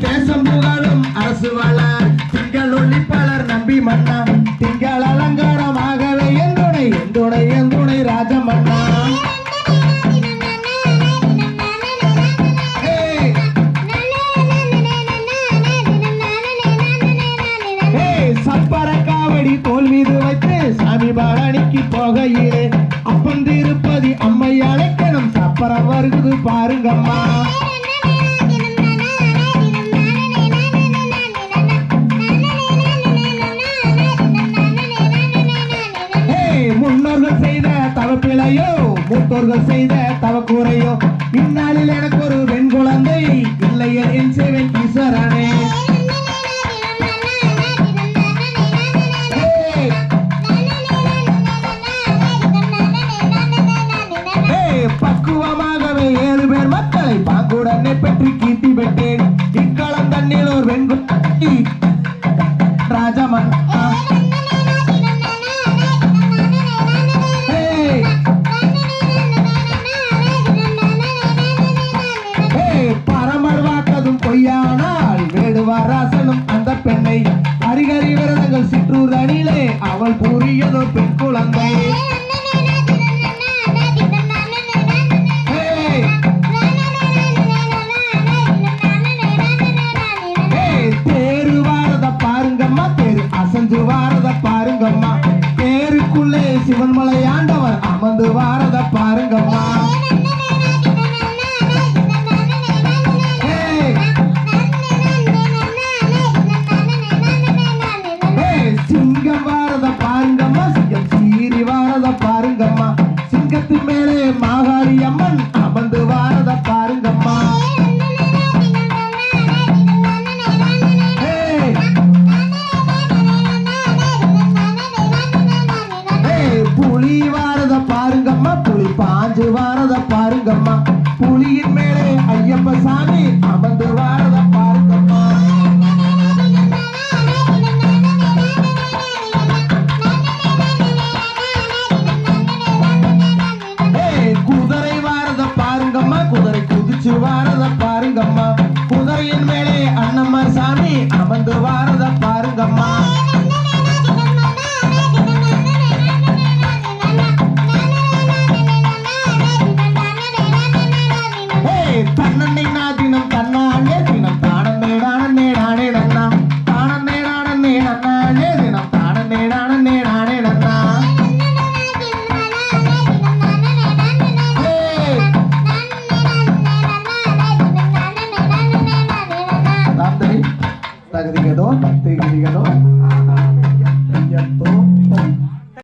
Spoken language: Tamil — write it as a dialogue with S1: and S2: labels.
S1: தேசம் திங்கள் ஒளிப்பாளர் நம்பி மன்னா. திங்கள் அலங்காரமாகவே எந்துணை எந்துணை எந்துணை ராஜமன்னா. பழனிக்கு போகையிலே அப்பன் திருப்பதி அம்மை அழைக்கணும். சப்பரம் வருகுது பாருங்கம்மா. ஏய், முன்னோர்கள் செய்த தவப்பிழையோ மூத்தோர்கள் செய்த தவக்கூரையோ இந்நாளில் எனக்கு ஒரு பெண் குழந்தை இல்லையே என் சேவை ஈஸ்வரனே. உடனே பாங்குடனே கீர்த்தி பெற்றேன். இக்களம் தண்ணில் ஒரு பெண் ராஜமன் ஏய், பொய்யானால் வேடுவாராசனும் அந்த பெண்ணை. அரிகரி விரதங்கள் சிற்றூர் அணிலே அவள் கூறியதோ பெண் குழந்தை. ஆண்டவர் அமர்ந்து வாரத பாருங்கம்மா. பாருங்கம்மா. புலியின் மேலே ஐயப்ப சாமி அமர்ந்து வாரத பாருங்கம்மா. குதிரை வாரத பாருங்கம்மா. குதிரை குதிச்சு வாரத பாருங்கம்மா. குதிரையின் மேலே அண்ணம்மா சாமி அமர்ந்து வாரத பாருங்கம்மா. தன்னன்னை நாதினம் தன்னானே தினம் தானே நானே நானே நன்னா. தானே நானே நன்னானே தினம் தானே நானே நானே நன்னா. தகுதிகதோ தகுதிகதோ ஐயத்தோ